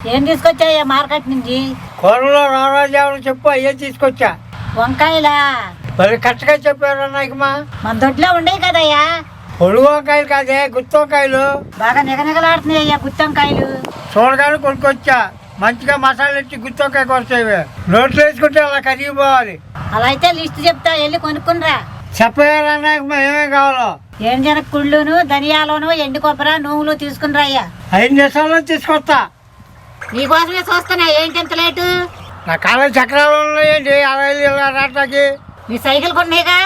ఏం తీసుకొచ్చాయ్యా మార్కెట్ నుంచి? కూరలో రామరాజావని చెప్పు అయ్యే తీసుకొచ్చా? వంకాయలా? మరి కరెక్ట్గా చెప్పారు నాయకమా మన దొడ్లో ఉండేవి కదయ్యా. పొడుగు వంకాయలు కాదే గుత్తి వంకాయలు. బాగా నిగనిగలాడుతున్నాయి అయ్యా గుత్తొంకాయలు చూడగానే కొనుక్కొచ్చా. మంచిగా మసాలా ఇచ్చి గుత్తి వంకాయ కొస్తాయి నోట్లో వేసుకుంటే అలా కరిగిపోవాలి. అలా అయితే లిస్ట్ చెప్తా వెళ్ళి కొనుక్కునిరా చెప్పారా నాయకమా ఏమేం కావాలో? ఏం కుళ్ళును ధనియాలను ఎండు కొబ్బరి నువ్వులు తీసుకునిరా అయ్యా ఐదు నిమిషాల్లో తీసుకొస్తా. నీకోసమే చూస్తున్నా ఏంటి ఇంత లేటు? నా కాళ్ళ చక్రాలు ఉన్నాయండి అరవై ఇలా రావటానికి. నీ సైకిల్ కొన్నాయిగా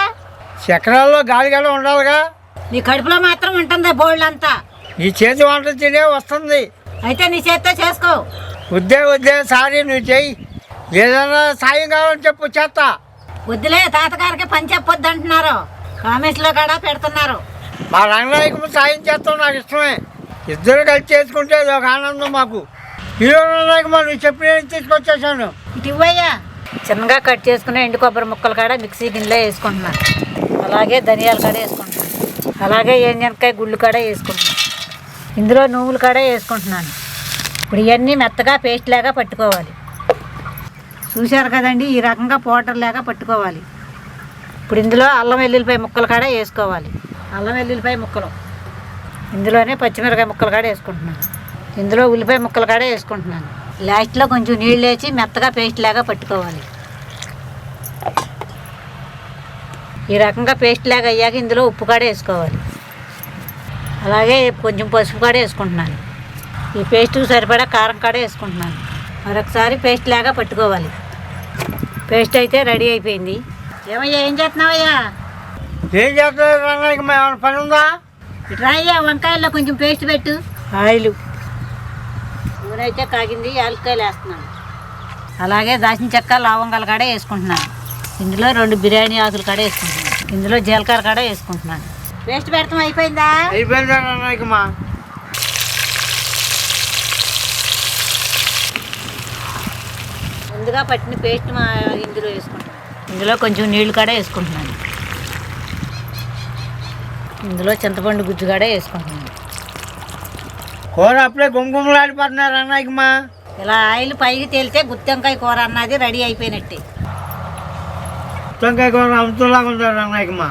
చక్రాల్లో గాలి గల ఉండాలిగా. నీ కడుపులో మాత్రం ఉంటుంది బోల్డ్ అంతా ఈ చేతి వంట తినే వస్తుంది. అయితే నీ చేత్తో చేసుకో. వద్దే వద్దే సారీ నువ్వు చెయ్యి. ఏదైనా సాయం కావాలని చెప్పు చేస్తా వద్దులే తాతగారికి పని చెప్పొద్దు అంటున్నారు. కామెంట్స్లో కూడా పెడుతున్నారు. మా రంగనాయకు సాయం చేస్తాం నాకు ఇష్టమే. ఇద్దరు కలిసి చేసుకుంటే అది ఒక ఆనందం మాకు. హీరో చెప్పిన తీసుకొచ్చేసాను? ఇవ్వయ్యా. చిన్నగా కట్ చేసుకున్న ఎండు కొబ్బరి ముక్కలు కాడ మిక్సీ గిన్నెలో వేసుకుంటున్నాను. అలాగే ధనియాల కాడ వేసుకుంటున్నాను. అలాగే ఎంజనకాయ గుళ్ళు కాడ వేసుకుంటున్నాను. ఇందులో నువ్వులు కాడ వేసుకుంటున్నాను. ఇప్పుడు ఇవన్నీ మెత్తగా పేస్ట్ లాగా పట్టుకోవాలి. చూశారు కదండి ఈ రకంగా పౌడర్ లాగా పట్టుకోవాలి. ఇప్పుడు ఇందులో అల్లం వెల్లుల్లిపాయ ముక్కలు కాడ వేసుకోవాలి. అల్లం వెల్లుల్లిపాయ ముక్కలు. ఇందులోనే పచ్చిమిరకాయ ముక్కలు కాడ వేసుకుంటున్నాను. ఇందులో ఉల్లిపాయ ముక్కలు కాడ వేసుకుంటున్నాను. లాస్ట్లో కొంచెం నీళ్ళు వేసి మెత్తగా పేస్ట్ లాగా పట్టుకోవాలి. ఈ రకంగా పేస్ట్ లాగా అయ్యాక ఇందులో ఉప్పు కాడ వేసుకోవాలి. అలాగే కొంచెం పసుపు కాడ వేసుకుంటున్నాను. ఈ పేస్ట్కి సరిపడా కారం కాడ వేసుకుంటున్నాను. మరొకసారి పేస్ట్ లాగా పట్టుకోవాలి. పేస్ట్ అయితే రెడీ అయిపోయింది. ఏమయ్యా ఏం చేస్తున్నావయ్యా? ఏం ఏమైనా పని ఉందా? ఇట్రా అయ్యా వంకాయల్లో కొంచెం పేస్ట్ పెట్టు. ఆయిల్. నూనె కాగింది యాలక్కాయలు వేస్తున్నాను. అలాగే దాచిన చెక్క లవంగాలు కాడ వేసుకుంటున్నాను. ఇందులో రెండు బిర్యానీ ఆకులు కాడ వేసుకుంటున్నాను. ఇందులో జీలకర్ర కాడ వేసుకుంటున్నాను. పేస్ట్ పెడతాం అయిపోయిందా? అయిపోయిందా రంగనాయకమా ముందుగా పట్టిన పేస్ట్ మా ఇందులో వేసుకుంటాను ఇందులో కొంచెం నీళ్ళు కాడ వేసుకుంటున్నాను. ఇందులో చింతపండు గుజ్జు కాడ వేసుకుంటున్నాను. కూర అప్పుడే గుమగుమలాడిపోతున్నారు రంగనాయకమా ఇలా ఆయిల్ పైకి తేలితే గుత్తొంకాయ కూర అన్నది రెడీ అయిపోయినట్టే. వంకాయ కూర అమ్ముతులాగా ఉంటారు రంగనాయకమా